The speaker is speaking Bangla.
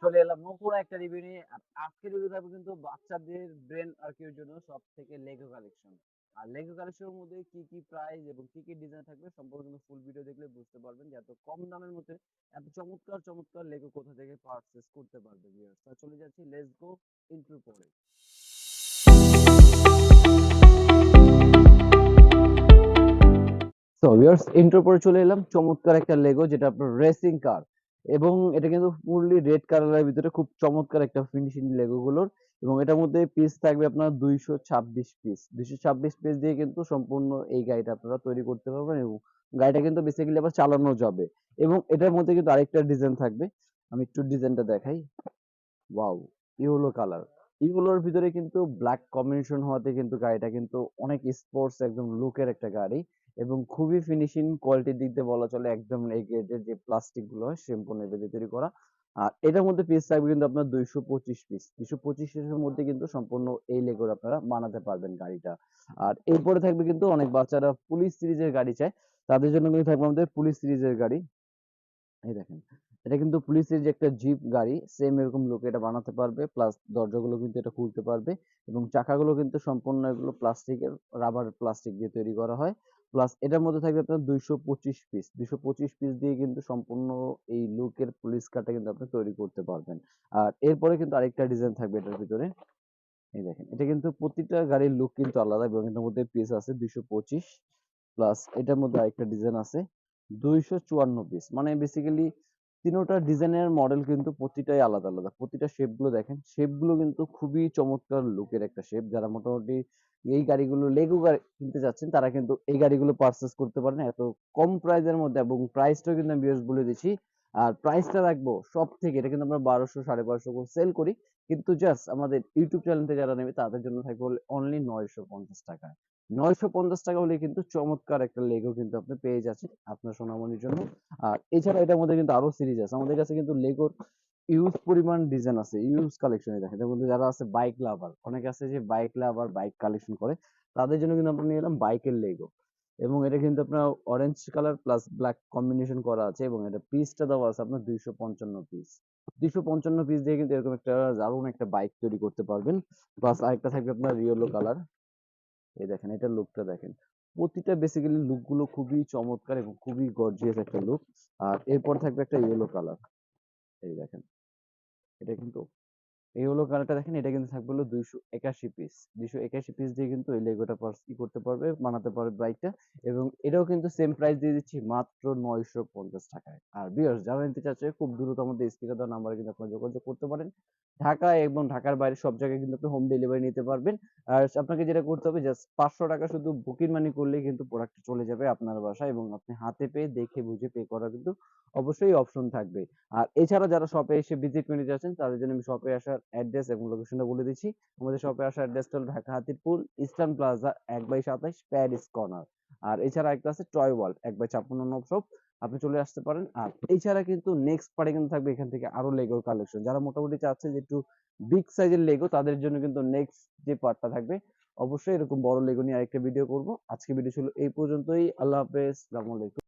চলে এলাম। নতুন একটা রিভিউ নিয়ে আর আজকের রিভিউ থাকবে কিন্তু বাচ্চাদের ব্রেন আর কির জন্য সব থেকে লেগো কালেকশন আর লেগো কালেকশনের মধ্যে কি কি প্রাইস এবং কি কি ডিজাইন থাকবে সম্পর্কে কিন্তু ফুল ভিডিও দেখলে বুঝতে পারবেন যে এত কম দামের মধ্যে এত চমৎকার চমৎকার লেগো কোথা থেকে পারচেস করতে পারবে তা চলে যাচ্ছি লেটস গো ইন্ট্রো পরে তো ভিউয়ার্স ইন্ট্রো পরে চলে এলাম। চমৎকার একটা লেগো যেটা আপনার রেসিং কার এবং এটা কিন্তু ফুললি রেড কালারের ভিতরে খুব চমৎকার একটা ফিনিশিং লেগো গুলোর। এবং এটার মধ্যে পিস থাকবে আপনার দুইশো ছাব্বিশ পিস দুইশো ছাব্বিশ পিস দিয়ে কিন্তু সম্পূর্ণ এই গাড়িটা আপনারা তৈরি করতে পারবেন এবং গাড়িটা কিন্তু বেসিক্যালি আবার চালানো যাবে। এবং এটার মধ্যে কিন্তু আরেকটা ডিজাইন থাকবে। আমি একটু ডিজাইনটা দেখাই। ওয়াও ইয়েলো কালার ইয়েলোর ভিতরে কিন্তু ব্ল্যাক কম্বিনেশন হওয়াতে কিন্তু গাড়িটা কিন্তু অনেক স্পোর্টস একদম লুকের একটা গাড়ি এবং খুবই ফিনিশিং কোয়ালিটির দিক দিয়ে বলা চলে একদম এই গ্রেডের যে প্লাস্টিকগুলো হয় সম্পূর্ণ এটা দিয়ে তৈরি করা। আর এটার মধ্যে পিস থাকবে কিন্তু আপনার দুইশো পঁচিশ পিস দুইশো পঁচিশ পিসের মধ্যে কিন্তু সম্পূর্ণ এই লেগোর আপনারা বানাতে পারবেন গাড়িটা। আর এরপরে থাকবে কিন্তু অনেক বাচ্চারা পুলিশ সিরিজের গাড়ি চায়। তাদের জন্য কিন্তু থাকবে আমাদের পুলিশ সিরিজের গাড়ি। এই দেখেন। এটা কিন্তু পুলিশের যে একটা জিপ গাড়ি সেম এরকম লোক এটা বানাতে পারবে প্লাস দরজাগুলো কিন্তু এটা খুলতে পারবে এবং চাকাগুলো কিন্তু সম্পূর্ণ এগুলো প্লাস্টিকের রাবার প্লাস্টিক দিয়ে তৈরি করা হয়। প্লাস এটার মধ্যে থাকবে আপনার দুইশো পঁচিশ পিস দুইশো পঁচিশ পিস দিয়ে কিন্তু সম্পূর্ণ এই লুকের পুলিশ কারটা কিন্তু আপনি তৈরি করতে পারবেন। আর এরপরে কিন্তু আরেকটা ডিজাইন থাকবে এটার ভিতরে। এই দেখেন, এটা কিন্তু প্রতিটা গাড়ির লুক কিন্তু আলাদা এবং এটার মধ্যে পিস আছে দুইশো পঁচিশ। প্লাস এটার মধ্যে আরেকটা ডিজাইন আছে। দুইশো চুয়ান্ন পিস মানে বেসিক্যালি তিনোটা ডিজাইনের মডেল কিন্তু প্রতিটাই আলাদা আলাদা। প্রতিটা শেপগুলো দেখেন শেপগুলো কিন্তু খুবই চমৎকার লুকের একটা শেপ যারা মোটামুটি এই গাড়িগুলো লেগো গাড়ি কিনতে যাচ্ছেন, তারা কিন্তু এই গাড়িগুলো পারচেস করতে পারেন। এত কম প্রাইসের মধ্যে এবং প্রাইসটাও কিন্তু আমি বিএস বলে দিচ্ছি। আর প্রাইসটা রাখব সব থেকে এটা কিন্তু আমরা বারোশো, সাড়ে বারোশো করে সেল করি। কিন্তু জাস্ট আমাদের ইউটিউব চ্যানেলতে যারা নেবে, তাদের জন্য থাকবে অনলি নয়শো পঞ্চাশ টাকা। নয়শো পঞ্চাশ টাকা হলে কিন্তু চমৎকার একটা লেগো কিন্তু আপনি পেয়ে যাচ্ছেন আপনার সোনামণির জন্য। আর এছাড়া এটার মধ্যে কিন্তু আরও সিরিজ আছে। আমাদের কাছে কিন্তু লেগোর ইউজ পরিমাণ ডিজাইন আছে ইউজ কালেকশনে দেখেন। এটার মধ্যে যারা আছে বাইক লাভার অনেকে আছে যে বাইক লাভার বাইক কালেকশন করে, তাদের জন্য কিন্তু আমরা নিয়ে এলাম বাইকের লেগো এবং এটা কিন্তু আপনার orange colour plus black combination করা আছে এবং এটা পিসটা দেওয়া আছে আপনার দুইশো পঞ্চান্ন পিস দুইশো পঞ্চান্ন পিস দিয়ে কিন্তু এরকম একটা দারুণ একটা বাইক তৈরি করতে পারবেন। প্লাস আরেকটা থাকবে আপনার ইয়েলো কালার এই দেখেন, এটা লুকটা দেখেন। প্রতিটা বেসিক্যালি লুকগুলো খুবই চমৎকার এবং খুবই গর্জিয়াস একটা লুক আর এরপর থাকবে একটা ইয়েলো কালার এই দেখেন, এটা কিন্তু এই হলো কালারটা দেখেন, এটা কিন্তু থাকবে হলো দুইশো একাশি পিস দুইশো একাশি পিস দিয়ে কিন্তু এই লেগোটা ই করতে পারবে, বানাতে পারবে বাইকটা এবং এটাও কিন্তু সেম প্রাইস দিয়ে দিচ্ছি মাত্র নয়শো পঞ্চাশ টাকায়। আর বিয়ার্স যারা নিতে চাচ্ছে, খুব দ্রুত আমাদের স্ক্রিনে দেওয়া নাম্বারে কিন্তু আপনারা যোগাযোগ করতে পারেন। ঢাকা এবং ঢাকার বাইরে সব জায়গায় কিন্তু আপনি হোম ডেলিভারি নিতে পারবেন। আর আপনাকে যেটা করতে হবে জাস্ট পাঁচশো টাকা শুধু বুকিং মানি করলেই কিন্তু প্রোডাক্ট চলে যাবে আপনার বাসায় এবং আপনি হাতে পেয়ে, দেখে বুঝে পে করা কিন্তু অবশ্যই অপশন থাকবে। আর এছাড়া যারা শপে এসে ভিজিট করে নিতে চাচ্ছেন, তাদের জন্য আমি শপে আসার অ্যাড্রেস এবং লোকেশনটা বলে দিচ্ছি। আমাদের শপে আসার অ্যাড্রেসটা হলো ঢাকা হাতিরপুল ইস্টার্ন প্লাজা এক বাই সাতাইশ প্যারিস কর্নার। আর এছাড়া একটা আছে টয় ওয়ার্ল্ড, এক বাই ছাপ্পান্ন নব শপ আপনি চলে আসতে পারেন। আর এছাড়া কিন্তু নেক্সট পার্টে কিন্তু থাকবে এখান থেকে আরও লেগোর কালেকশন যারা মোটামুটি চাচ্ছে যে একটু বিগ সাইজের লেগো তাদের জন্য কিন্তু নেক্সট যে পার্টটা থাকবে, অবশ্যই এরকম বড় লেগো নিয়ে আরেকটা ভিডিও করব। আজকে ভিডিও ছিল এই পর্যন্তই। আল্লাহ হাফেজ। আসসালামু আলাইকুম।